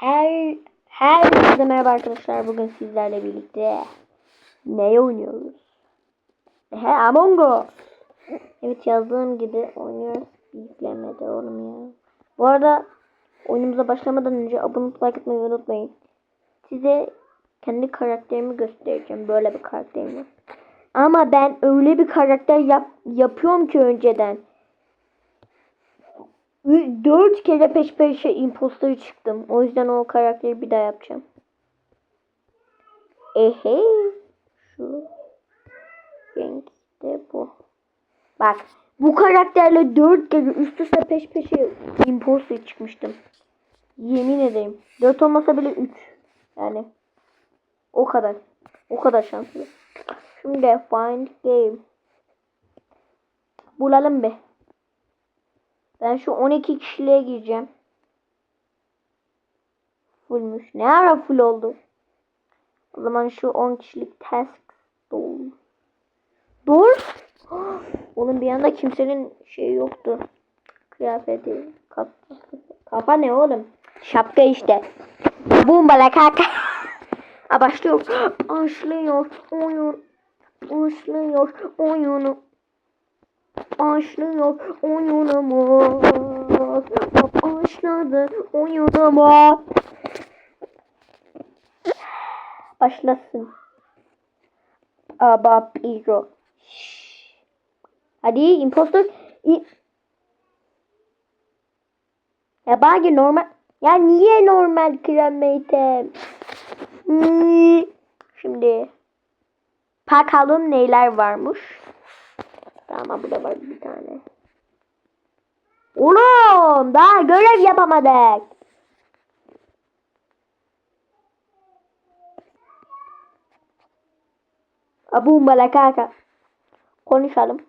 Her herkese merhaba arkadaşlar. Bugün sizlerle birlikte ne oynuyoruz? He Among Us. Evet yazdığım gibi oynuyoruz. Yüklemedi oğlum ya. Bu arada oyunumuza başlamadan önce abone olup like atmayı unutmayın. Size kendi karakterimi göstereceğim. Böyle bir karakterim. Ama ben öyle bir karakter yap yapıyorum ki önceden. Ü- Dört kere peş peşe imposter çıktım. O yüzden o karakteri bir daha yapacağım. Ehe. Şu. Renk de bu. Bak. Bu karakterle dört kere üst üste peş peşe imposter çıkmıştım. Yemin ederim. Dört olmasa bile üç. Yani. O kadar. O kadar şanslı. Şimdi find game. Bulalım be. Ben şu 12 kişiliğe gireceğim. Fullmüş. Ne ara full oldu? O zaman şu 10 kişilik task dolu. Dur. Oğlum bir anda kimsenin şeyi yoktu. Kıyafeti. Kafa, kafa ne oğlum? Şapka işte. Bumbala kaka. Aa, başlıyor. Başlıyor. Oyun. Başlıyor. Oyunu. Başlıyor oyunumuz. Başladı oyunumuz. Başlasın. Abapiro. Hadi imposter. İ- ya bari normal. Ya niye normal kremeytem? Hmm. Şimdi bakalım neler varmış. Tamam burada var bir tane. Oğlum daha görev yapamadık. Abu malakaka. Konuşalım.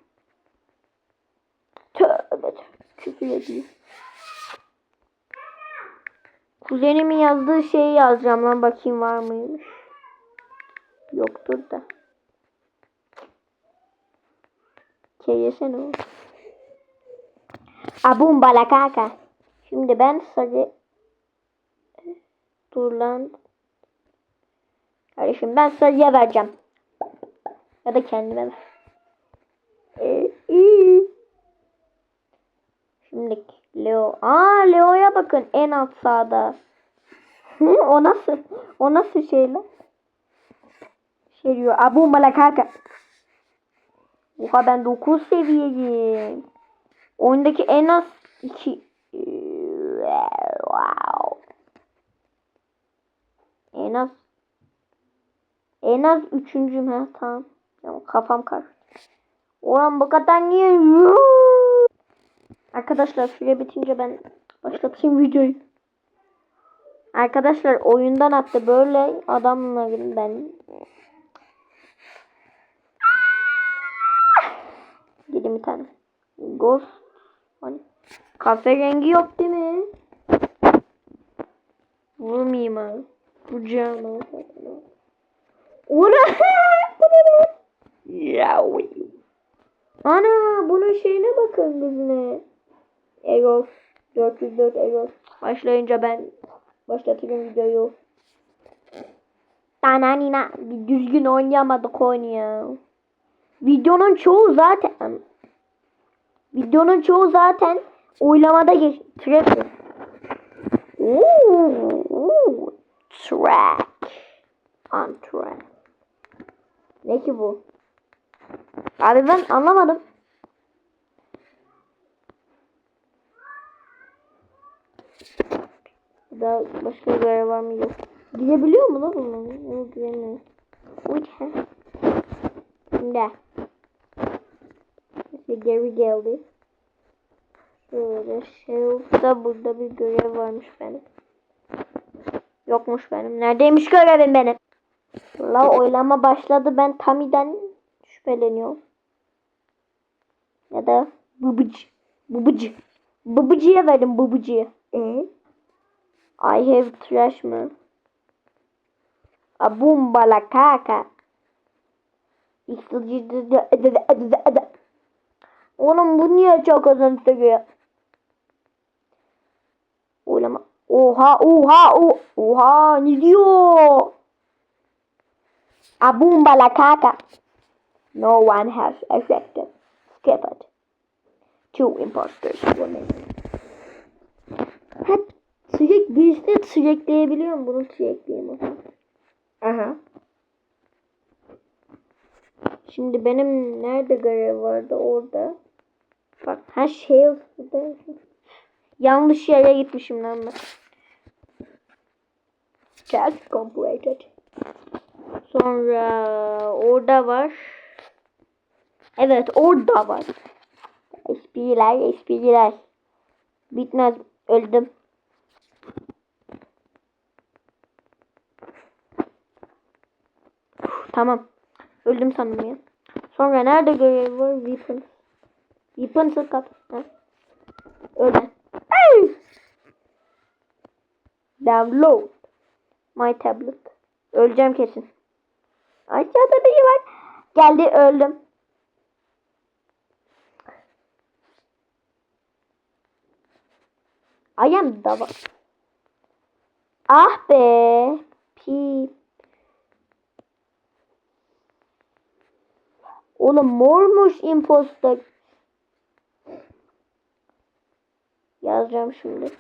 Tövbe. Küfür ediyor. Kuzenimin yazdığı şeyi yazacağım lan bakayım var mıymış. Yoktur da. Şey yesene oğlum. Abum balakaka. Şimdi ben sarı Dur lan. Kardeşim ben sarıya vereceğim. Ya da kendime ver. Ee, iyi. Şimdi Leo. Aa Leo'ya bakın en alt sağda. O nasıl? O nasıl şey lan? Şey diyor. Abu malakaka. Oha ben 9 seviyeyim. Oyundaki en az 2 wow. En az en az üçüncüm ha tamam. Ya, kafam karıştı. Oran bu kadar niye? Arkadaşlar süre bitince ben başlatayım videoyu. Arkadaşlar oyundan attı böyle adamla ben Dedim bir tane. Ghost. Hani kafe rengi yok değil mi? Vurmayayım abi. Vuracağım abi. Yavi. Ana bunun şeyine bakın gözüne. Egos. 404 Egos. Başlayınca ben başlatırım videoyu. Dananina. Bir düzgün oynayamadık oyunu ya. Videonun çoğu zaten videonun çoğu zaten oylamada geç trap. Ooh, track. On track. Ne ki bu? Abi ben anlamadım. Daha başka bir görev var mı yok. Gidebiliyor mu la bunlar? Yok giremiyor. Uy, he. Şimdi. Geri geldi. Şöyle shelf'ta burada bir görev varmış benim. Yokmuş benim. Neredeymiş görevim benim? La oylama başladı. Ben Tami'den şüpheleniyorum. Ya da Bıbıcı. Bıbıcı. Bıbıcıya verdim Bıbıcıya. E? I have trash mı? Abum balakaka. Oğlum bu niye çok uzun sürüyor? Oylama. Oha oha o oha ne diyor? Abumba la kaka. No one has affected. Skipped. Two imposters remaining. Ha, sürekli birisini sürekleyebiliyorum. Bunu sürekleyeyim. Aha. Şimdi benim nerede görev vardı orada. Ha şey. Yanlış yere gitmişim lan ben. Task completed. Sonra orada var. Evet orada var. Espriler espriler. Bitmez öldüm. Uf, tamam. Öldüm sandım ya. Sonra nerede görev var? Weapons. Kap. Ha. Öyle. Download. My tablet. Öleceğim kesin. Aşağıda biri var. Geldi öldüm. Ayağım da var. Ah be. Pi. Oğlum mormuş imposter. Yazacağım şimdi.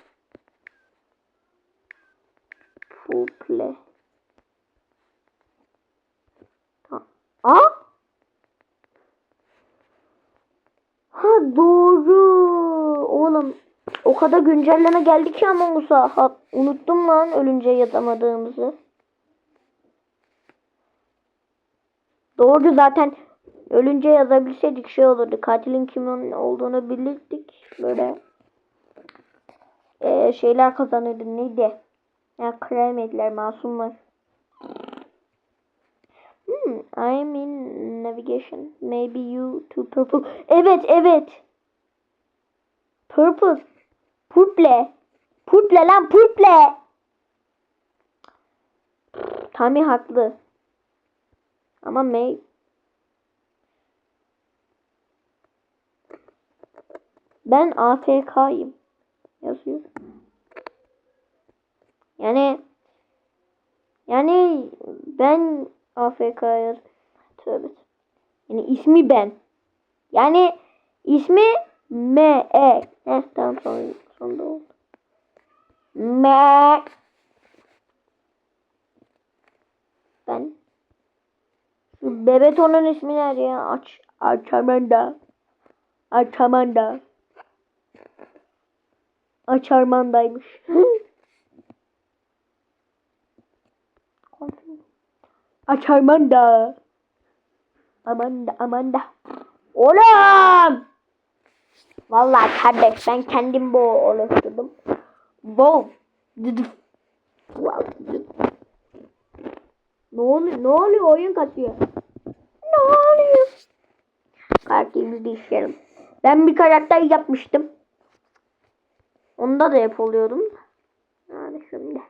Tamam. Aa? Ha doğru. Oğlum o kadar güncelleme geldi ki ama Musa. Ha, unuttum lan ölünce yatamadığımızı. Doğru zaten ölünce yazabilseydik şey olurdu. Katilin kimin olduğunu bilirdik. Böyle eee, şeyler kazanırdı. Neydi? Ya kremediler masumlar. Hmm, I'm in navigation. Maybe you to purple. Evet, evet. Purple. Purple. Purple lan purple. Tami haklı. Ama May Ben AFK'yım. Yazıyor. Yani yani ben AFK yaz. Tövbe. Yani ismi ben. Yani ismi M E. Heh tamam son, sonunda oldu. M Ben şu Bebeton'un ismi nerede ya? Aç Açamanda. Açamanda. Açarmandaymış. Açarmanda. Amanda, Amanda. Oğlum! Vallahi kardeş ben kendim bu oluşturdum. Wow. Wow. Ne oluyor? Ne oluyor? Oyun kaçıyor. Ne oluyor? Karakterimizi değiştirelim. Ben bir karakter yapmıştım. Onda da yapılıyordum. Yani şimdi.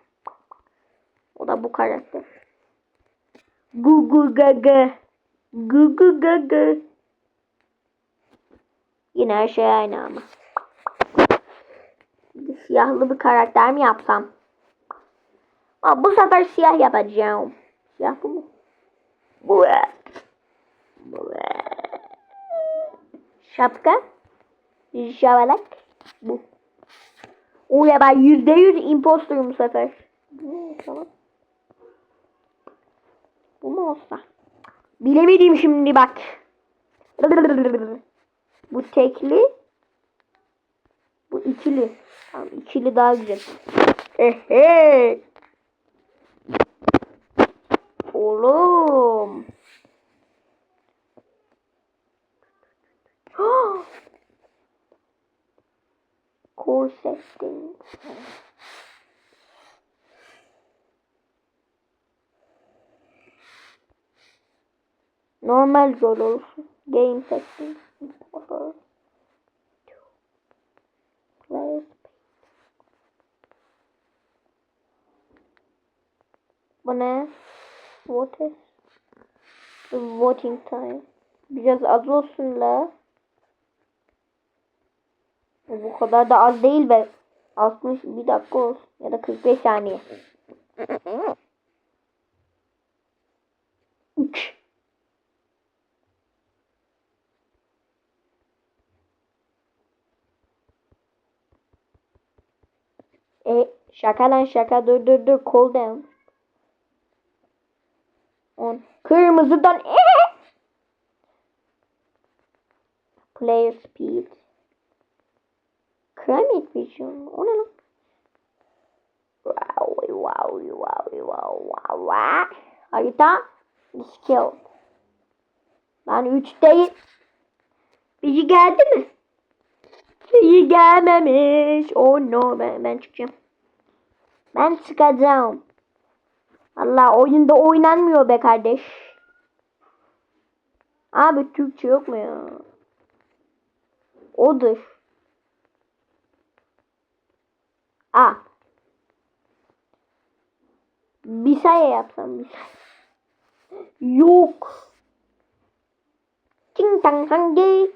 O da bu karakter. Gugu gaga. Gugu gaga. Yine her şey aynı ama. Siyahlı bir karakter mi yapsam? Ama bu sefer siyah yapacağım. Siyah bu mu? Bu. Bu. Şapka. Şavalak. Bu. O ya ben yüzde yüz imposterim bu sefer. Bu, tamam. Bu mu olsa? Bilemedim şimdi bak. Bu tekli. Bu ikili. Tamam ikili daha güzel. Ehe. Oğlum. Settings. Normal zor olsun. Game settings. Bu ne? What is? Voting time. Biraz az olsun la. Bu kadar da az değil be. 60 bir dakika olsun. Ya da 45 saniye. Üç. E şaka lan şaka dur dur dur cool down. 10. Kırmızıdan e Player speed. Climate vision. O ne lan? Wow, wow, wow, wow, wow, wow. Harita. Skill. Ben 3 değil. Biri geldi mi? Biri gelmemiş. Oh no ben, ben çıkacağım. Ben çıkacağım. Allah oyunda oynanmıyor be kardeş. Abi Türkçe yok mu ya? Odur. A. Bisaya yapsam Bisaya. Yok. Ting tang hangi?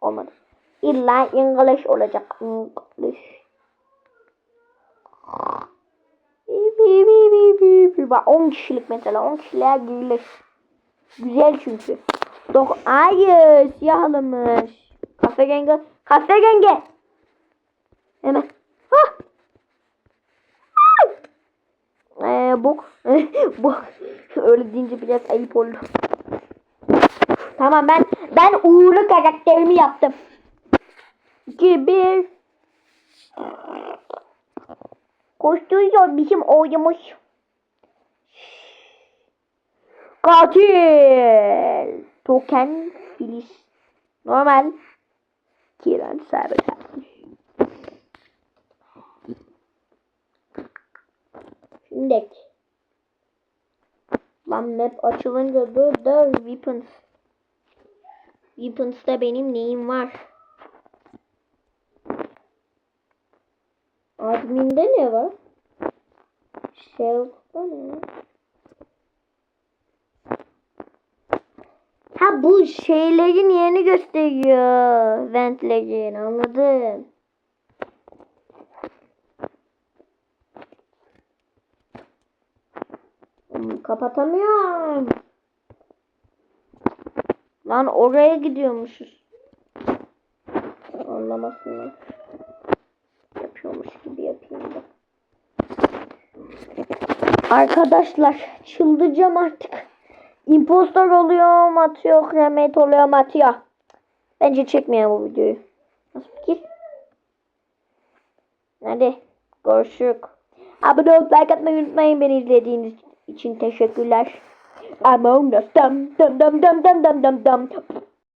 Olmadı. İlla English olacak. English. Bi bi bi bi bi. Bak 10 kişilik mesela 10 kişiliğe girilir. Güzel çünkü. Dok Hayır siyahlımış. Kafe genge. Kafe genge. Hemen. Ee, bok. bok. Öyle deyince biraz ayıp oldu. Tamam ben ben uğurlu karakterimi yaptım. 2 1 Koşturuyor bizim oyumuz. Katil. Token Filiz. Normal. Kiran Sabotaj. Şimdi. Lan map açılınca dur weapons. Weapons'ta benim neyim var? Admin'de ne var? Shelf'da ne? Ha bu şeylerin yerini gösteriyor. Ventlerin anladım. Hmm, Kapatamıyorum. Lan oraya gidiyormuşuz. Anlamasınlar. Yapıyormuş gibi yapayım da. Arkadaşlar çıldıracağım artık. Impostor oluyorum atıyor. Kremate oluyorum atıyor. Bence çekmeyelim bu videoyu. Nasıl fikir? Hadi görüşürüz. Abone olup like atmayı unutmayın. Beni izlediğiniz için teşekkürler. Among Us. Dum dum dum dum dum dum dum dum.